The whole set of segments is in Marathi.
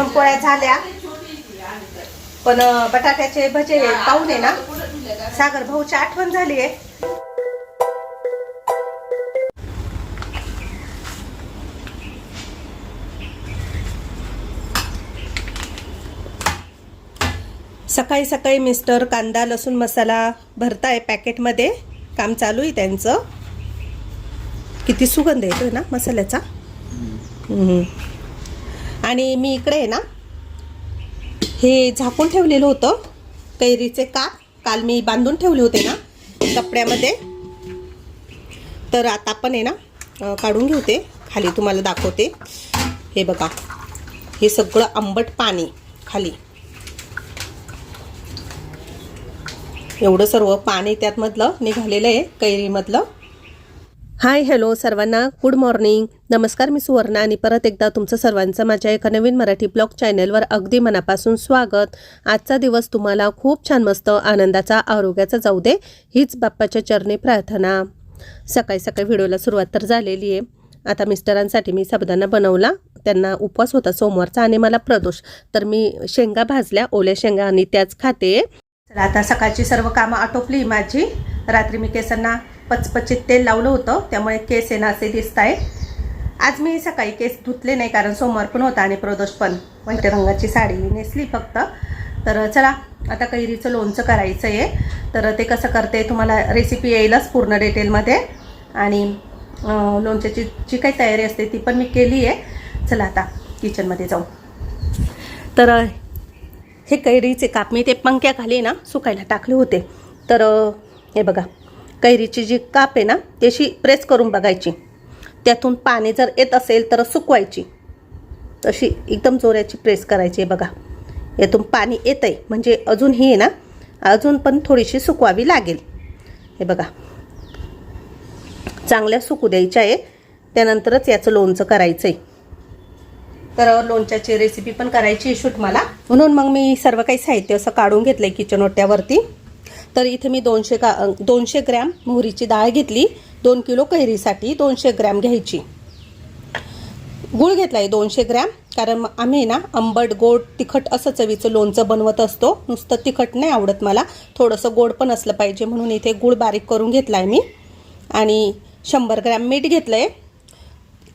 पुरणपोळ्या झाल्या. पण बटाट्याचे भजे पाहून आहे ना सागर भाऊची आठवण झाली आहे. सकाळी सकाळी मिस्टर कांदा लसूण मसाला भरताय पॅकेटमध्ये. काम चालू आहे त्यांचं. किती सुगंध येतोय ना मसाल्याचा. आणि मी इकडे आहे ना हे झाकून ठेवलेलं होतं. कैरीचे काप काल मी बांधून ठेवले होते ना कपड्यामध्ये. तर आता पण आहे ना काढून घेते. खाली तुम्हाला दाखवते. हे बघा हे सगळं आंबट पाणी खाली. एवढं सर्व पाणी त्यातमधलं निघालेलं आहे कैरीमधलं. हाय हॅलो सर्वांना. गुड मॉर्निंग नमस्कार मी सुवर्णा आणि परत एकदा तुमचं सर्वांचं माझ्या एका नवीन मराठी ब्लॉग चॅनलवर अगदी मनापासून स्वागत. आजचा दिवस तुम्हाला खूप छान मस्त आनंदाचा आरोग्याचा जाऊ दे हीच बाप्पाच्या चरणी प्रार्थना. सकाळी सकाळी व्हिडिओला सुरुवात तर झालेली आहे. आता मिस्टरांसाठी मी साबुदाणा बनवला. त्यांना उपवास होता सोमवारचा आणि मला प्रदोष. तर मी शेंगा भाजल्या ओल्या शेंगा आणि त्याच खाते. आता सकाळची सर्व कामं आटोपली माझी. रात्री मी केसांना पचपचित तेल लावलं होतं त्यामुळे केस आहे ना असे दिसत आहे. आज मी सकाळी केस धुतले नाही कारण सोमवार पण होता आणि प्रदोष पण. वंट रंगाची साडी नेसली फक्त. तर चला आता कैरीचं लोणचं करायचं आहे तर ते कसं करते तुम्हाला रेसिपी येईलच पूर्ण डिटेलमध्ये आणि लोणच्याची जी काही तयारी असते ती पण मी केली आहे चला आता किचनमध्ये जाऊ. तर हे कैरीचे काप मी ते पंख्याखाली ना सुकायला टाकले होते. तर हे बघा. कैरीची जी काप आहे ना त्याची प्रेस करून बघायची. त्यातून पाणी जर येत असेल तर सुकवायची. तशी एकदम जोराची प्रेस करायची आहे बघा. यातून पाणी येत आहे म्हणजे अजून ही आहे ना अजून पण थोडीशी सुकवावी लागेल. हे बघा. चांगल्या सुकू द्यायच्या आहे. त्यानंतरच याचं लोणचं करायचं आहे तर लोणच्याची रेसिपी पण करायची शूट मला. म्हणून मग मी सर्व काही साहित्य असं काढून घेतलं आहे किचन ओट्यावरती. तर इथे मी दोनशे का दोनशे ग्रॅम मोहरीची डाळ घेतली. दोन किलो कैरीसाठी दोनशे ग्रॅम घ्यायची. गूळ घेतला आहे दोनशे ग्रॅम. कारण आम्ही ना आंबट गोड तिखट असं चवीचं लोणचं बनवत असतो. नुसतं तिखट नाही आवडत मला. थोडंसं गोड पण असलं पाहिजे म्हणून इथे गूळ बारीक करून घेतला आहे मी. आणि शंभर ग्रॅम मीठ घेतलं आहे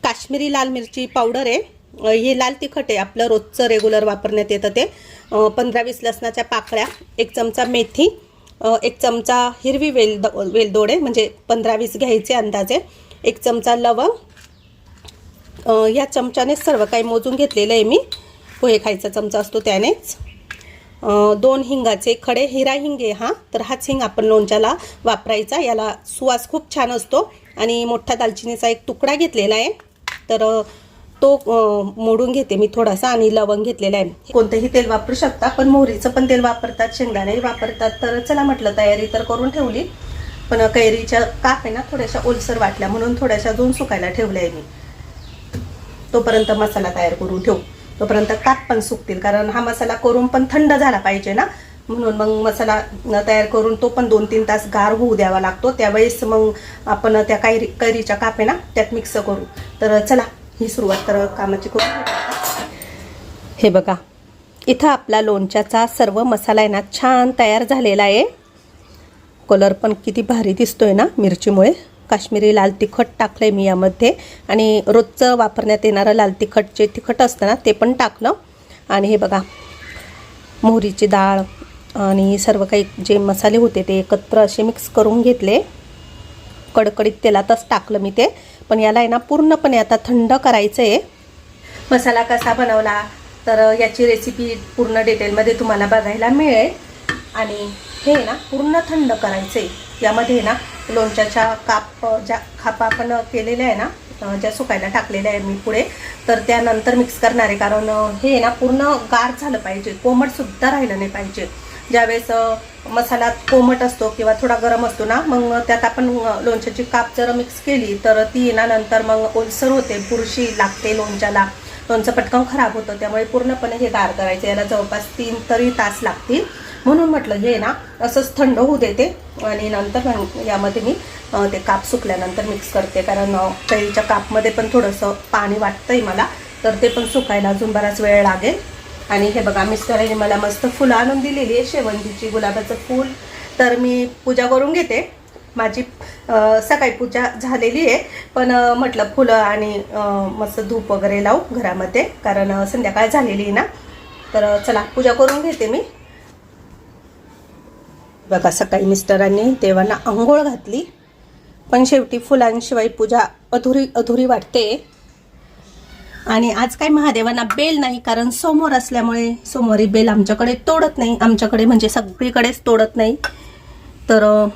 काश्मीरी लाल मिरची पावडर आहे. हे लाल तिखट आहे. आपलं रोजचं रेग्युलर वापरण्यात येतं ते. पंधरा वीस लसणाच्या पाकळ्या एक चमचा मेथी एक चमचा हिरवी वेल वेलदोडे म्हणजे पंधरा वीस घ्यायचे अंदाजे. एक चमचा लवंग. या चमच्यानेच सर्व काही मोजून घेतलेलं आहे मी. पोहे खायचा चमचा असतो त्यानेच. दोन हिंगाचे खडे हिरा हिंग आहे हा तर हाच हिंग आपण लोणच्याला वापरायचा. याला सुवास खूप छान असतो. आणि मोठा दालचिनीचा एक तुकडा घेतलेला आहे. तर तो मोडून घेते मी थोडासा आणि लवंग घेतलेला आहे. कोणतंही तेल वापरू शकता पण मोहरीचं पण तेल वापरतात शेंगदाणे वापरतात. तर चला म्हटलं तयारी तर करून ठेवली. पण कैरीच्या काप आहे ना थोड्याशा ओलसर वाटल्या म्हणून थोड्याशा दोन सुकायला ठेवल्या आहे मी. तोपर्यंत मसाला तयार करून ठेवू. तोपर्यंत काप पण सुकतील कारण हा मसाला करून पण थंड झाला पाहिजे ना. म्हणून मग मसाला तयार करून तो पण दोन तीन तास गार होऊ द्यावा लागतो. त्यावेळेस मग आपण त्या कैरी कैरीच्या काप आहे ना त्यात मिक्स करू. तर चला ही सुरुवात तर कामाची करून हे बघा इथं आपला लोणच्याचा सर्व मसाला आहे ना छान तयार झालेला आहे. कलर पण किती भारी दिसतोय ना मिरचीमुळे. काश्मीरी लाल तिखट टाकलं आहे मी यामध्ये. आणि रोजचं वापरण्यात येणारं लाल तिखट जे तिखट असतं ना ते पण टाकलं. आणि हे बघा मोहरीची डाळ आणि सर्व काही जे मसाले होते ते एकत्र असे मिक्स करून घेतले. कडकडीत तेलातच टाकलं मी ते. पण याला आहे ना पूर्णपणे आता थंड करायचं आहे मसाला कसा बनवला तर याची रेसिपी पूर्ण डिटेलमध्ये तुम्हाला बघायला मिळेल. आणि हे ना पूर्ण थंड करायचं आहे यामध्ये ना लोणच्याच्या काप ज्या खापा आपण केलेल्या आहे ना ज्या सुकायला टाकलेल्या आहे मी पुढे तर त्यानंतर मिक्स करणार आहे. कारण हे ना पूर्ण गार झालं पाहिजे. कोमटसुद्धा राहिलं नाही पाहिजे. ज्यावेळेस मसाला कोमट असतो किंवा थोडा गरम असतो ना मग त्यात आपण लोणच्याची काप जर मिक्स केली तर ती ना नंतर मग ओलसर होते बुरशी लागते लोणच्याला. लोणचं पटकन खराब होतं त्यामुळे पूर्णपणे हे गार करायचं. याला जवळपास तीन तरी तास लागतील. म्हणून म्हटलं हे ना असंच थंड होऊ देते. आणि नंतर मग यामध्ये मी ते काप सुकल्यानंतर मिक्स करते. कारण अं, कैरीच्या कापमध्ये पण थोडंसं पाणी वाटतंय मला तर ते पण सुकायला अजून बराच वेळ लागेल. आणि हे बघा मिस्टरांनी मला मस्त फुलं आणून दिलेली आहे शेवंतीची गुलाबाचं फूल. तर मी पूजा करून घेते. माझी सकाळी पूजा झालेली आहे पण म्हटलं फुलं आणि मस्त धूप वगैरे लावू घरामध्ये कारण संध्याकाळ झालेली आहे ना. तर चला पूजा करून घेते मी. बघा सकाळी मिस्टरांनी देवांना आंघोळ घातली पण शेवटी फुलांशिवाय पूजा अधुरी अधुरी वाटते. आणि आज काय महादेवांना बेल नाही कारण समोर असल्यामुळे सोमवारी बेल आमच्याकडे तोडत नाही. आमच्याकडे म्हणजे सगळीकडेच तोडत नाही. तर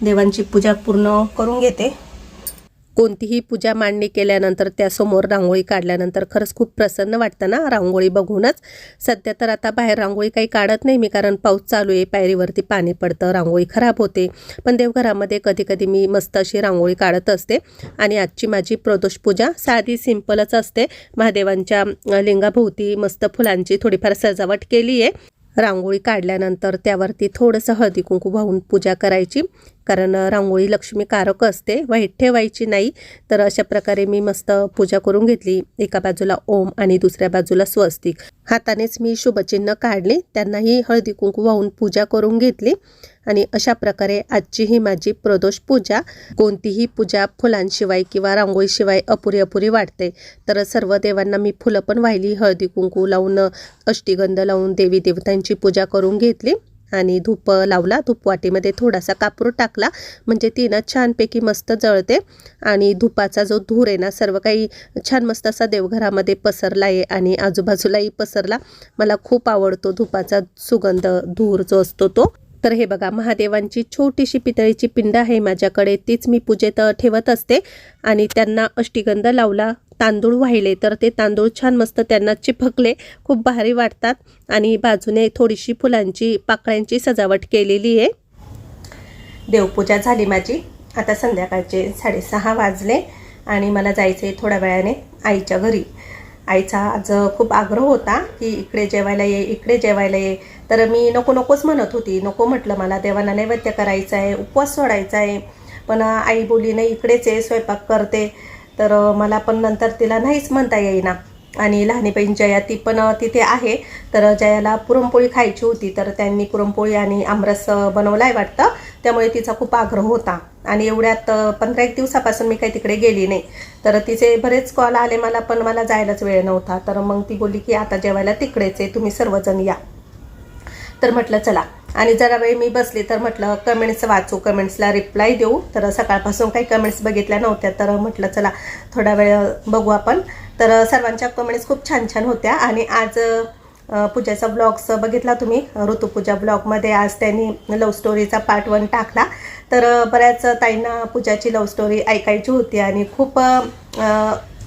देवांची पूजा पूर्ण करून घेते. कोणतीही पूजा मांडणी केल्यानंतर त्यासमोर रांगोळी काढल्यानंतर खरंच खूप प्रसन्न वाटतं ना रांगोळी बघूनच. सध्या तर आता बाहेर रांगोळी काही काढत नाही मी कारण पाऊस चालू आहे पायरीवरती पाणी पडतं रांगोळी खराब होते. पण देवघरामध्ये कधी कधी मी मस्त अशी रांगोळी काढत असते. आणि आजची माझी प्रदोष पूजा साधी सिंपलच असते. महादेवांच्या लिंगाभोवती मस्त फुलांची थोडीफार सजावट केली आहे. रांगोळी काढल्यानंतर त्यावरती थोडंसं हळदी कुंकू वाहून पूजा करायची. कारण रांगोळी लक्ष्मीकारक असते वाईट ठेवायची नाही. तर अशा प्रकारे मी मस्त पूजा करून घेतली. एका बाजूला ओम आणि दुसऱ्या बाजूला स्वस्तिक. हातानेच मी शुभचिन्ह काढली. त्यांनाही हळदी कुंकू वाहून पूजा करून घेतली. आणि अशा प्रकारे आजची ही माझी प्रदोष पूजा कोणतीही पूजा फुलांशिवाय किंवा रांगोळीशिवाय अपुरी अपुरी वाटते तर सर्व देवांना मी फुलं पण वाहिली हळदी कुंकू लावून अष्टीगंध लावून देवी देवतांची पूजा करून घेतली. आणि धूप लावला. धूपवाटीमध्ये थोडासा कापूर टाकला. म्हणजे ती ना छानपैकी मस्त जळते. आणि धुपाचा जो धूर आहे ना सर्व काही छान मस्त असा देवघरामध्ये पसरला आहे आणि आजूबाजूलाही पसरला. मला खूप आवडतो धुपाचा सुगंध धूर जो असतो तो. तर हे बघा महादेवांची छोटीशी पितळीची पिंड आहे माझ्याकडे. तीच मी पूजेत ठेवत असते. आणि त्यांना अष्टीगंध लावला. तांदूळ वाहिले तर ते तांदूळ छान मस्त त्यांना चिपकले खूप भारी वाटतात. आणि बाजूने थोडीशी फुलांची पाकळ्यांची सजावट केलेली आहे. देवपूजा झाली माझी. आता संध्याकाळचे साडेसहा वाजले आणि मला जायचं आहे थोड्या वेळाने आईच्या घरी. आईचा आज खूप आग्रह होता की इकडे जेवायला ये इकडे जेवायला ये. तर मी नको नकोच म्हणत होती. नको म्हटलं मला देवांना नैवेद्य करायचा आहे उपवास सोडायचा आहे पण आई बोली नाही इकडेच आहे स्वयंपाक करते. तर मला पण नंतर तिला नाहीच म्हणता येईना. आणि लहानी बहीण जया ती पण तिथे आहे. तर जयाला पुरणपोळी खायची होती. तर त्यांनी पुरणपोळी आणि आमरस बनवला आहे वाटतं. त्यामुळे तिचा खूप आग्रह होता. आणि एवढ्यात पंधरा एक दिवसापासून मी काही तिकडे गेली नाही. तर तिचे बरेच कॉल आले मला पण मला जायलाच वेळ नव्हता. तर मग ती बोलली की आता जेवायला तिकडेच आहे. तुम्ही सर्वजण या. तर म्हटलं चला. आणि जरा वेळ मी बसली तर म्हटलं कमेंट्स वाचू कमेंट्सला रिप्लाय देऊ. तर सकाळपासून काही कमेंट्स बघितल्या नव्हत्या तर म्हटलं चला थोडा वेळ बघू आपण. तर सर्वांच्या कमेंट्स खूप छान छान होत्या आणि आज पूजाचा ब्लॉग्स बघितला तुम्ही. ऋतुपूजा ब्लॉगमध्ये आज त्यांनी लव्ह स्टोरीचा पार्ट वन टाकला. तर बऱ्याच ताईंना पूजाची लव्ह स्टोरी ऐकायची होती आणि खूप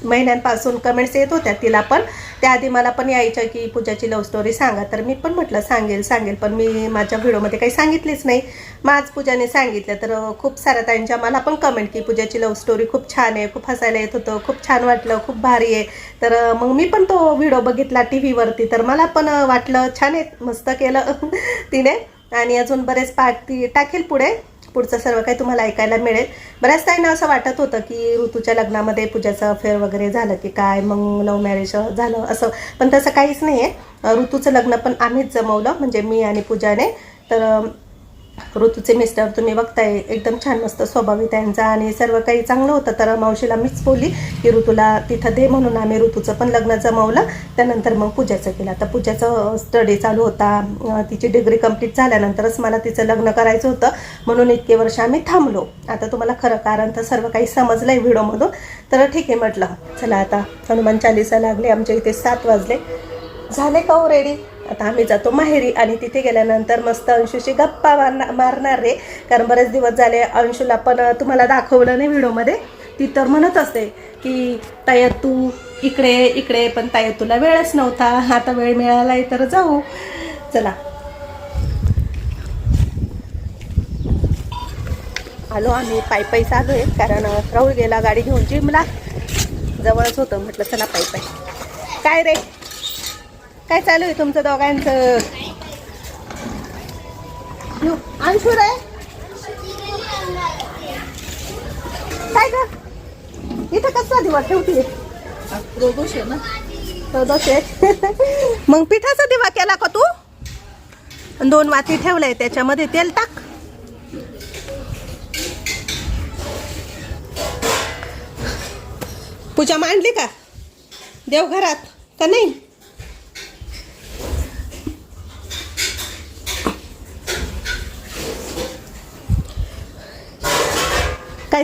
महिन्यांपासून कमेंट्स येत होत्या. तिला पण. त्याआधी मला पण यायच्या की पूजाची लव्ह स्टोरी सांगा. तर मी पण म्हटलं सांगेल सांगेल. पण मी माझ्या व्हिडिओमध्ये काही सांगितलीच नाही. मग आज पूजाने सांगितलं. तर खूप साऱ्या ताईंच्या मला पण कमेंट की पूजाची लव्ह स्टोरी खूप छान आहे. खूप हसायला येत होतं. खूप छान वाटलं. खूप भारी आहे. तर मग मी पण तो व्हिडिओ बघितला टी व्हीवरती तर मला पण वाटलं छान आहे. मस्त केलं. तिने. आणि अजून बरेच पार्ट ती टाकेल पुढे. पुढचं सर्व काही तुम्हाला ऐकायला मिळेल. बऱ्याच ताईंना असं वाटत होतं की ऋतूच्या लग्नामध्ये पूजाचं अफेअर वगैरे झालं की काय मग लव्ह मॅरेज झालं असं. पण तसं काहीच नाही आहे ऋतूचं लग्न पण आम्हीच जमवलं म्हणजे मी आणि पूजाने. तर ऋतूचे मिस्टर तुम्ही बघताय एकदम छान मस्त स्वभाव आहे त्यांचा आणि सर्व काही चांगलं होतं. तर मावशीला मीच बोलली की ऋतूला तिथं दे म्हणून आम्ही ऋतूचं पण लग्न जमवलं. त्यानंतर मग पूजाचं केलं. आता पूजाचं स्टडी चालू होता. तिची डिग्री कंप्लीट झाल्यानंतरच मला तिचं लग्न करायचं होतं. म्हणून इतके वर्ष आम्ही थांबलो. आता तुम्हाला खरं कारण तर सर्व काही समजलं आहे व्हिडिओमधून. तर ठीक आहे म्हटलं चला आता हनुमान चालिसा लागले. आमच्या इथे सात वाजले. झाले का हो रेडी आता आम्ही जातो माहेरी आणि तिथे गेल्यानंतर मस्त अंशूशी गप्पा मारणार मारणार रे. कारण बरेच दिवस झाले अंशूला पण तुम्हाला दाखवलं नाही व्हिडिओमध्ये. ती तर म्हणत असते की ताय तू इकडे इकडे पण ताय तुला वेळच नव्हता. आता वेळ मिळालाय तर जाऊ. चला. आलो आम्ही. पायी पायी चालू आहे कारण राहुल गेला गाडी घेऊन जिमला. जवळच होतं म्हटलं चला पायी पायी. काय रे? काय चालू आहे तुमचं दोघांचं? यो, अंशू रे काय ग? इथं कसला दिवस ठेवते प्रदोष आहे ना. चौदाशे मग पिठाचा दिवा केला का तू? दोन वाती ठेवलाय त्याच्यामध्ये तेल टाक. पूजा मांडली का? देवघरात का नाही?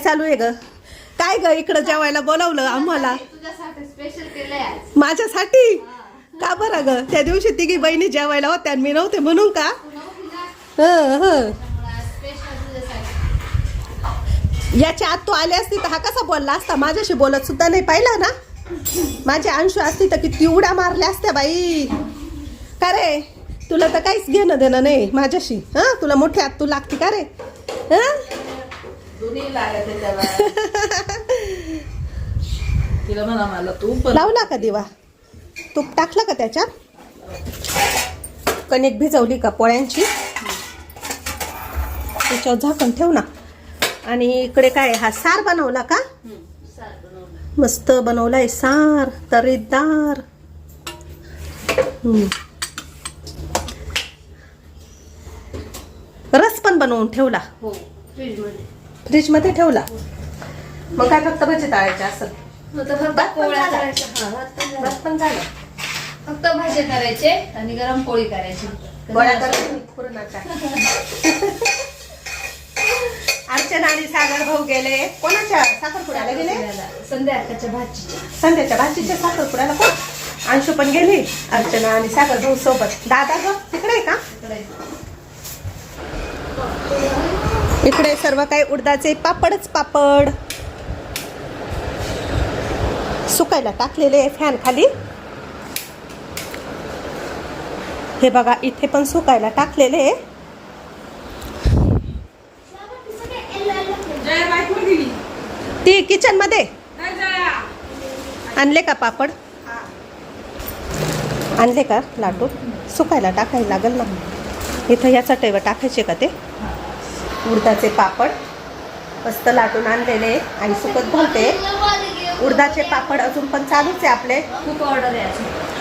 चालू आहे ग. काय ग इकडं जेवायला बोलावलं आम्हाला? माझ्यासाठी? का बरं ग? त्या दिवशी तिघी बहिणी जेवायला होत्या मी नव्हते म्हणून का? हं, याच्या आत तू आली असती तर हा कसा बोलला असता? माझ्याशी बोलत सुद्धा नाही पाहिला ना? माझी अंशू असती तर किती उड्या मारल्या असत्या बाई. का रे? तुला तर काहीच घेणं देणं नाही माझ्याशी. हा? तुला मोठी आत तू लागती का रे? हं? दोन्ही लागत त्याला. तिला म्हणा मला तू पण लावला का दिवा. तूप टाकलं का त्याच्यात? कणिक भिजवली का पोळ्यांची? त्याच्यावर झाकण ठेव ना. आणि इकडे काय हा सार बनवला का? मस्त बनवलाय सार तरीदार. रस पण बनवून ठेवला. हो फ्रीजमध्ये ठेवला. मग काय फक्त भजी तळायचे असं भात पण पोळ्या झाला. करायच्या. हा भात पण झाला. रस पण झालं. फक्त भाजी करायचे आणि गरम पोळी करायची. गोळ्या पुरणाच्या. अर्चना आणि सागर भाऊ गेले. कोणाच्या साखरपुड्याला गेले? संध्याकाळच्या भाजीच्या संध्याच्या भाजीच्या साखरपुड्याला कोण? अंशू पण गेली. अर्चना आणि सागर भाऊ सोबत. दादा ग तिकडे आहे का? इकडे. इकडे सर्व काही उडदाचे पापडच पापड. सुकायला टाकलेले फॅन खाली. हे बघा इथे पण सुकायला टाकलेले. ती किचनमध्ये. आणले का पापड? आणले का लाटू सुकायला टाकायला लागेल ना. इथं या चटईवर टाकायचे का ते? उडदाचे पापड. मस्त लाटून आणलेले. आई सुकत घालते. उडदाचे पापड अजून पण चालूच आहे आपले. खूप ऑर्डर.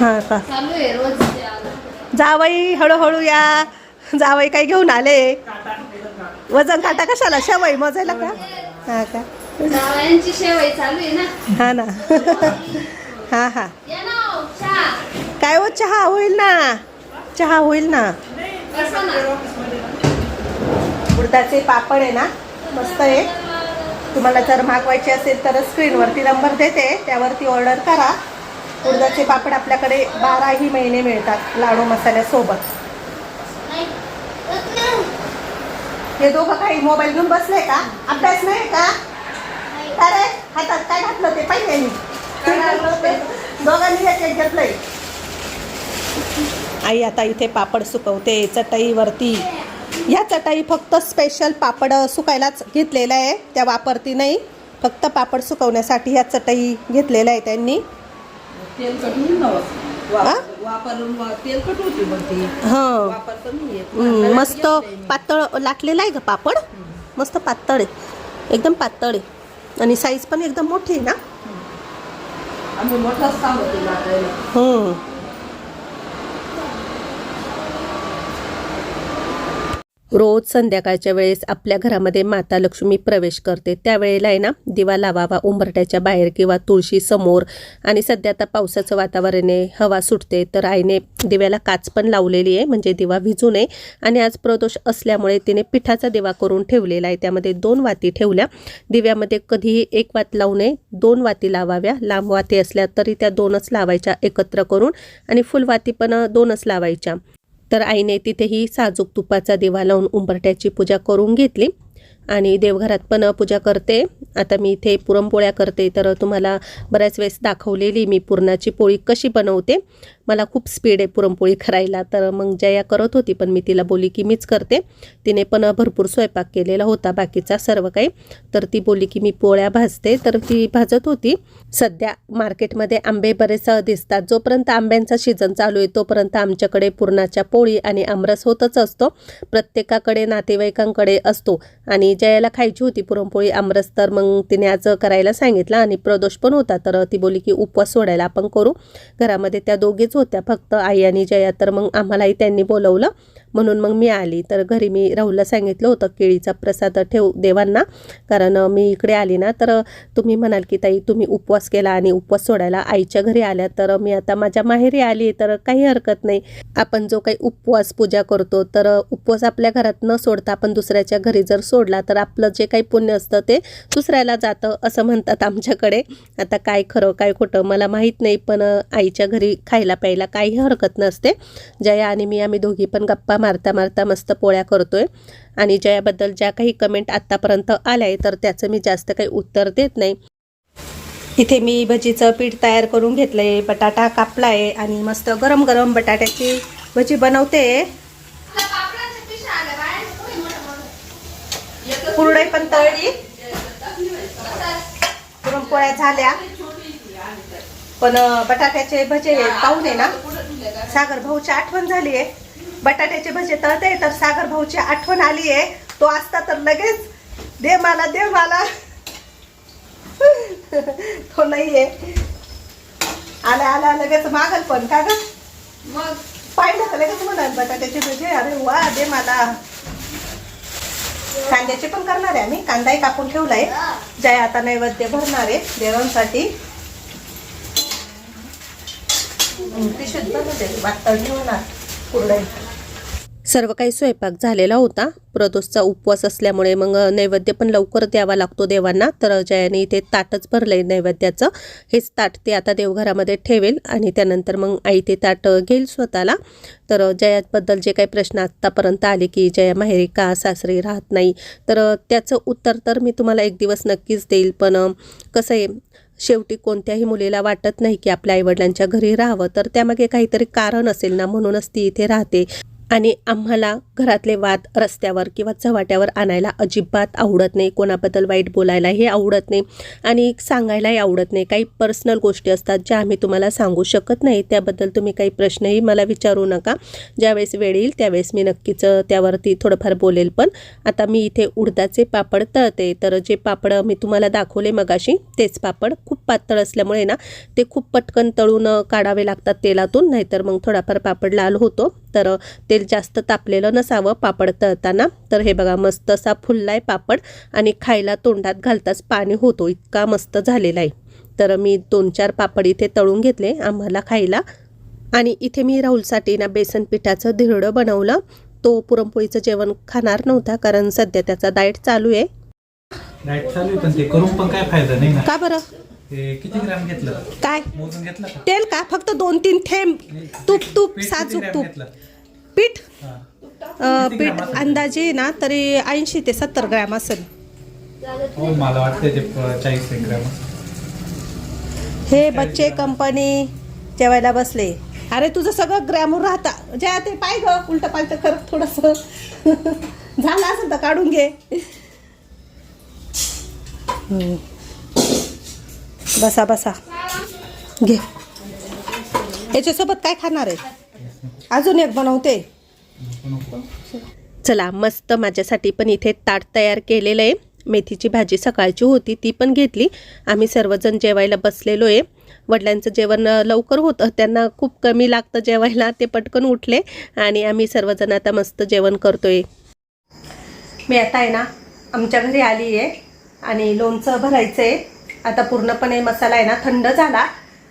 हां का. जावई हळूहळू या. जावई काही घेऊन आले. वजन काटा कशाला? शेवई मोजायला का? हा का? शेवई चालू आहे ना. हा ना. हा हा. काय हो चहा होईल ना? चहा होईल ना. उडदाचे पापड आहे ना मस्त आहे. तुम्हाला जर मागवायचे असेल तर स्क्रीनवरती नंबर देते त्यावरती ऑर्डर करा. उडदाचे पापड आपल्याकडे बाराही महिने मिळतात लाडू मसाल्यासोबत. हे दोघं काही मोबाईल घेऊन बसले का? अभ्यास नाही का? अरे हातात काय घातलं ते पाहिजे मी. दोघांनी एक घेतलंय. आई आता इथे पापड सुकवते चटईवरती. या चटई फक्त स्पेशल पापड सुकायलाच घेतलेला आहे. त्या वापरती नाही. फक्त पापड सुकवण्यासाठी ह्या चटई घेतलेल्या आहे त्यांनी. हा? मस्त. पातळ लाटलेला आहे का पापड. मस्त पातळ आहे. एकदम पातळ आहे. आणि साईज पण एकदम मोठी आहे ना? हम्म. रोज संध्याकाळच्या वेळेस आपल्या घरामध्ये माता लक्ष्मी प्रवेश करते. त्यावेळेला आहे ना दिवा लावावा उंबरट्याच्या बाहेर किंवा तुळशी समोर. आणि सध्या आता पावसाचं वातावरण आहे हवा सुटते तर आईने दिव्याला काच पण लावलेली आहे म्हणजे दिवा भिजू नये. आणि आज प्रदोष असल्यामुळे तिने पिठाचा दिवा करून ठेवलेला आहे. त्यामध्ये दोन वाती ठेवल्या. दिव्यामध्ये कधीही एक वात लावू नये दोन वाती लावाव्या. लांब वाती असल्या तरी त्या दोनच लावायच्या एकत्र करून. आणि फुलवाती पण दोनच लावायच्या. तर आईने तिथेही साजूक तुपाचा दिवा लावून उंबरट्याची पूजा करून घेतली. आणि देवघरात पण पूजा करते. आता मी इथे पुरणपोळ्या करते. तर तुम्हाला बऱ्याच वेळेस दाखवलेली मी पुरणाची पोळी कशी बनवते. मला खूप स्पीड आहे पुरणपोळी करायला. तर मग जया करत होती पण मी तिला बोली की मीच करते. तिने पण भरपूर स्वयंपाक केलेला होता बाकीचा सर्व काही. तर ती बोली की मी पोळ्या भाजते. तर ती भाजत होती. सध्या मार्केटमध्ये आंबे बरेच दिसतात. जोपर्यंत आंब्यांचा सीझन चालू आहे तोपर्यंत आमच्याकडे पुरणाच्या पोळी आणि आमरस होतच असतो. प्रत्येकाकडे नातेवाईकांकडे असतो. आणि जयाला खायची होती पुरणपोळी आमरस तर मग तिने आज करायला सांगितलं आणि प्रदोष पण होता. तर ती बोली की उपवास सोडायला आपण करू. घरामध्ये त्या दोघीच होत्या. फक्त आई आणि जया. तर मग आम्हालाही त्यांनी बोलवलं. म्हणून मग मी आली. तर घरी मी राहुलला सांगितलं होतं केळीचा प्रसाद ठेव देवांना. कारण मी इकडे आली ना तर तुम्ही म्हणाल की ताई तुम्ही उपवास केला आणि उपवास सोडायला आईच्या घरी आल्या तर मी आता माझ्या माहेरी आली तर काही हरकत नाही. आपण जो काही उपवास पूजा करतो तर उपवास आपल्या घरात न सोडता आपण दुसऱ्याच्या घरी जर सोडला तर आपलं जे काही पुण्य असतं ते दुसऱ्याला जातं असं म्हणतात आमच्याकडे. आता काय खरं काय खोटं मला माहीत नाही पण आईच्या घरी खायला प्यायला काही हरकत नसते. जया आणि मी आम्ही दोघी पण गप्पा मारता मारता मस्त पोळ्या करतोय. आणि जयाबद्दल ज्या काही कमेंट आत्तापर्यंत आल्या आहे तर त्याचं मी जास्त काही उत्तर देत नाही. इथे मी भजीचं पीठ तयार करून घेतलं आहे बटाटा कापला आहे आणि मस्त गरम गरम बटाट्याची भजी बनवते. कुरडई पण तळली. पुरणपोळ्या झाल्या. पण बटाट्याचे भजे पाहून आहे ना. सागर भाऊची आठवण झाली आहे बटाट्याचे भजे तळते तर सागर भाऊची आठवण आली आहे. तो असता तर लगेच दे मला दे मला तो नाहीये आला आला लगेच मागल पण का ग? मग? पाहिलं तर लगेच म्हणाल बटाट्याचे भजे? अरे वा दे मला. कांद्याचे पण करणार आहे आम्ही. कांदाही कापून ठेवलाय. जय आता नैवेद्य भरणार आहे देवांसाठी. पिशवीत बनवते वाटतं ठेवणार. कुरडई सर्व काही स्वयंपाक झालेला होता. प्रदोषचा उपवास असल्यामुळे मग नैवेद्य पण लवकर द्यावा लागतो देवांना. तर जयाने इथे ताटच भरलंय नैवेद्याचं. हेच ताट ते आता देवघरामध्ये ठेवेल आणि त्यानंतर मग आई ते ताट घेईल स्वतःला. तर जयाबद्दल जे काही प्रश्न आत्तापर्यंत आले की जया माहेरी का सासरी राहत नाही? तर त्याचं उत्तर तर मी तुम्हाला एक दिवस नक्कीच देईल. पण कसं आहे शेवटी कोणत्याही मुलीला वाटत नाही की आपल्या आईवडिलांच्या घरी राहावं तर त्यामागे काहीतरी कारण असेल ना म्हणूनच ती इथे राहते. आणि आम्हाला घरातले वाद रस्त्यावर किंवा चव्हाट्यावर आणायला अजिबात आवडत नाही. कोणाबद्दल वाईट बोलायलाही आवडत नाही आणि सांगायलाही आवडत नाही. काही पर्सनल गोष्टी असतात ज्या आम्ही तुम्हाला सांगू शकत नाही. त्याबद्दल तुम्ही काही प्रश्नही मला विचारू नका. ज्यावेळेस वेळ येईल त्यावेळेस मी नक्कीच त्यावरती थोडंफार बोलेल पण. आता मी इथे उडदाचे पापड तळते. तर जे पापड मी तुम्हाला दाखवले मगाशी तेच पापड खूप पातळ असल्यामुळे ना ते खूप पटकन तळून काढावे लागतात तेलातून. नाहीतर मग थोडाफार पापड लाल होतो. तर तेल जास्त तापलेलं नसावं पापड तळताना. तर हे बघा मस्त असा फुललाय पापड आणि खायला तोंडात घालताच पाणी होतो. इतका मस्त झालेला आहे. तर मी दोन चार पापड इथे तळून घेतले आम्हाला खायला. आणि इथे मी राहुलसाठी ना बेसन पिठाचं धिरडं बनवलं. तो पुरणपोळीचं जेवण खाणार नव्हता कारण सध्या त्याचा डाएट चालू आहे. डाएट चालू आहे पण ते करून पण काय फायदा नाही ना? का बरं? ते किती ग्राम घेतलं? काय? मोजून घेतलं का? तेल का? फक्त दोन तीन थेंब. तूप तूप पीठ किती साजूक ग्रॅम तूप. घेतलं? पीठ? हा. अं, किती पीठ ग्रॅम असेल? अंदाजे ना तरी ऐंशी ते सत्तर ग्रॅम असेल. हो मला वाटतं ते प- चाळीस एक ग्राम असेल. हे बच्चे कंपनी जेवायला बसले. अरे तुझं सगळं ग्रॅमवर राहता. ज्या ते पाय ग. उलट पालट करत थोडस. झालं असेल तर काढून घे. हम्म. बसा बसा. घे. याच्यासोबत काय खाणार आहे? अजून एक बनवते. चला मस्त माझ्यासाठी पण इथे ताट तयार केलेलं आहे. मेथीची भाजी सकाळची होती ती पण घेतली. आम्ही सर्वजण जेवायला बसलेलो आहे. वडिलांचं जेवण लवकर होतं. त्यांना खूप कमी लागतं जेवायला ते पटकन उठले आणि आम्ही सर्वजण आता मस्त जेवण करतोय. मी आता आहे ना आमच्या घरी आली आहे आणि लोणचं भरायचं आहे आता पूर्णपणे मसाला आहे ना थंड झाला.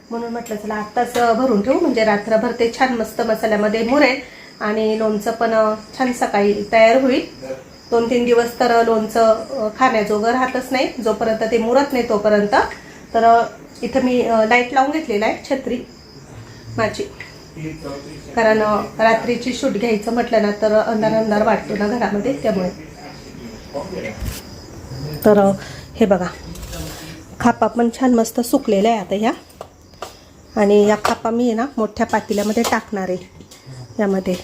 म्हणून म्हटलं चला आत्ताच भरून ठेवू. म्हणजे रात्रभर ते छान मस्त मसाल्यामध्ये मुरेल. आणि लोणचं पण छान सकाळी तयार होईल. दोन तीन दिवस तर लोणचं खाण्याजोगं राहतच नाही. जोपर्यंत ते मुरत नाही तोपर्यंत. तर इथं मी लाइट लावून घेतलेला आहे छत्री. माझी. कारण रात्रीची शूट घ्यायचं म्हटलं ना तर अंधार अंधार वाटतो ना घरामध्ये त्यामुळे. तर हे बघा. खापा पण छान मस्त सुकलेल्या आहे आता ह्या. आणि या खापा मी आहे ना मोठ्या पातेल्यामध्ये टाकणार आहे यामध्ये.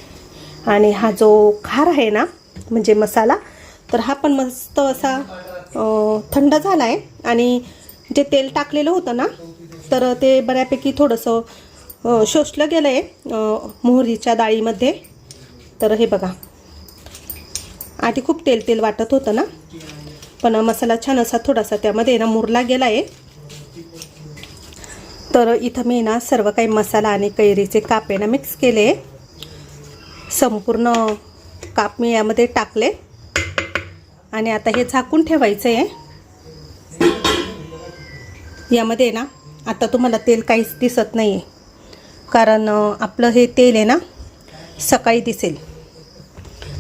आणि हा जो खार आहे ना म्हणजे मसाला तर हा पण मस्त असा थंड झाला आहे आणि जे तेल टाकलेलं होतं ना तर ते बऱ्यापैकी थोडंसं शोषलं गेलं आहे मोहरीच्या डाळीमध्ये. तर हे बघा. आधी खूप तेल तेल वाटत होतं ना. पण मसाला छान असा थोडासा त्यामध्ये ना मुरला गेला आहे तर इथं मी ना सर्व काही मसाला आणि कैरीचे काप आहे ना मिक्स केले. संपूर्ण काप मी यामध्ये टाकले. आणि आता हे झाकून ठेवायचं आहे यामध्ये ना आता तुम्हाला तेल काहीच दिसत नाही आहे कारण आपलं हे तेल आहे ना सकाळी दिसेल.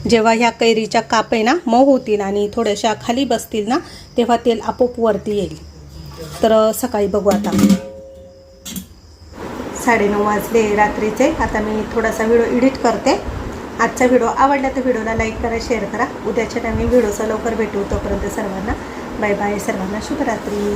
जेव्हा ह्या कैरीच्या काप आहे ना मऊ होतील आणि थोड्याशा खाली बसतील ना तेव्हा तेल आपोआप वरती येईल. तर सकाळी बघू आता. साडेनऊ वाजले रात्रीचे. आता मी थोडासा व्हिडिओ एडिट करते. आजचा व्हिडिओ आवडला तर व्हिडिओला लाईक करा शेअर करा. उद्याच्या नवीन व्हिडिओचा लवकर भेटू तोपर्यंत सर्वांना बाय बाय सर्वांना शुभरात्री.